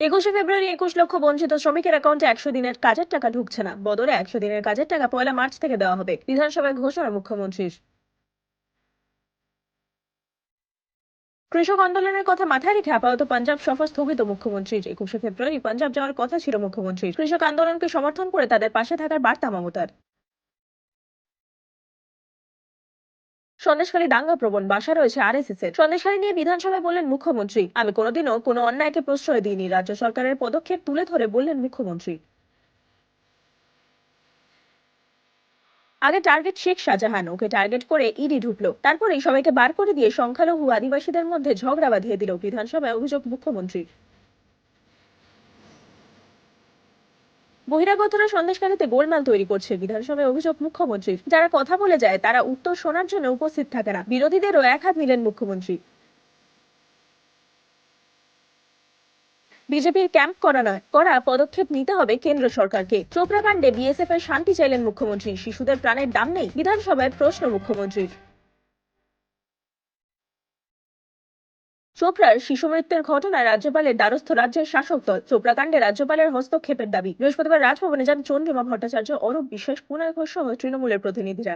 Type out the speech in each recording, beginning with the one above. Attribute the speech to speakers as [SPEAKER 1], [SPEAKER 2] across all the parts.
[SPEAKER 1] একুশে ফেব্রুয়ারি একুশ লক্ষ বঞ্চিত শ্রমিকের অ্যাকাউন্টে একশো দিনের কাজের টাকা ঢুকছে না। বদলে একশো দিনের কাজের টাকা পয়লা মার্চ থেকে দেওয়া হবে। বিধানসভায় ঘোষণা মুখ্যমন্ত্রীর। কৃষক আন্দোলনের কথা মাথায় রেখে আপাতত পাঞ্জাব সফর স্থগিত মুখ্যমন্ত্রীর। একুশে ফেব্রুয়ারি পাঞ্জাব যাওয়ার কথা ছিল মুখ্যমন্ত্রীর। কৃষক আন্দোলনকে সমর্থন করে তাদের পাশে থাকার বার্তা মমতার। সন্দেশখালী দাঙ্গা প্রবণ বাসা রয়েছে আরএসএস এর। সন্দেশখালী নিয়ে বিধানসভায় বললেন মুখ্যমন্ত্রী। আমি কোনোদিনও কোনো অন্যায়কে প্রশ্রয় দিইনি। রাজ্য সরকারের পদক্ষেপ তুলে ধরে বললেন মুখ্যমন্ত্রী। আগে টার্গেট শেখ শাহজাহান, ওকে টার্গেট করে ইডি ঢুকলো। তারপরেই সবাইকে বার করে দিয়ে সংখ্যালঘু আদিবাসীদের মধ্যে ঝগড়া বাঁধিয়ে দিল বিধানসভায় অভিযোগ মুখ্যমন্ত্রীর। বহিরাগতরা সন্দেশকারীতে গোলমাল তৈরি করছে, বিধানসভায় অভিযোগ মুখ্যমন্ত্রীর যারা কথা বলে যায়, তারা উত্তর শোনার জন্য উপস্থিত থাকে না। বিরোধীদেরও এক হাত নিলেন মুখ্যমন্ত্রী। বিজেপির ক্যাম্প করা নয়, করা পদক্ষেপ নিতে হবে কেন্দ্র সরকারকে। চোপড়া কাণ্ডে বিএসএফ এর শান্তি চাইলেন মুখ্যমন্ত্রী, শিশুদের প্রাণের দাম নেই, বিধানসভায় প্রশ্ন মুখ্যমন্ত্রীর। চোপড়ার শিশু মৃত্যুর ঘটনায় রাজ্যপালের দ্বারস্থ রাজ্যের শাসক দল চোপড়া কাণ্ডে রাজ্যপালের হস্তক্ষেপের দাবি। বৃহস্পতিবার রাজভবনে যান চন্দ্রিমা ভট্টাচার্য, অরূপ বিশ্বাস কুণাল ঘোষ সহ তৃণমূলের প্রতিনিধিরা।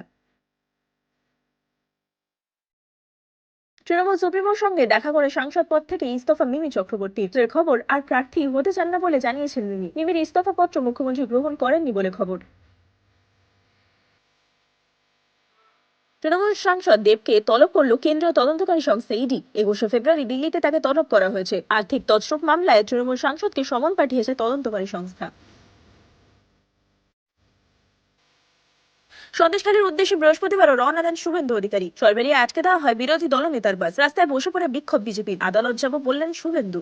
[SPEAKER 1] তৃণমূল সুপ্রিমোর সঙ্গে দেখা করে সাংসদ পদ থেকে ইস্তফা মিমি চক্রবর্তী। খবর আর প্রার্থী হতে চান না বলে জানিয়েছেন মিমি। মিমির ইস্তফা পত্র মুখ্যমন্ত্রী গ্রহণ করেননি বলে খবর। তৃণমূল সাংসদ দেবকে তলব করল কেন্দ্রীয় তদন্তকারী সংস্থা ইডি। একুশে ফেব্রুয়ারি দিল্লিতে তাকে তলব করা হয়েছে। আর্থিক তছরূপ মামলায় তৃণমূল সাংসদকে সমন পাঠিয়েছে তদন্তকারী সংস্থা। সন্দেশখালীর উদ্দেশ্যে বৃহস্পতিবারও রওনা দেন শুভেন্দু অধিকারী। সরবেরিয়ে আটকে দেওয়া হয় বিরোধী দলনেতার বাস। রাস্তায় বসে পড়ে বিক্ষোভ বিজেপির। আদালত যাব বললেন শুভেন্দু।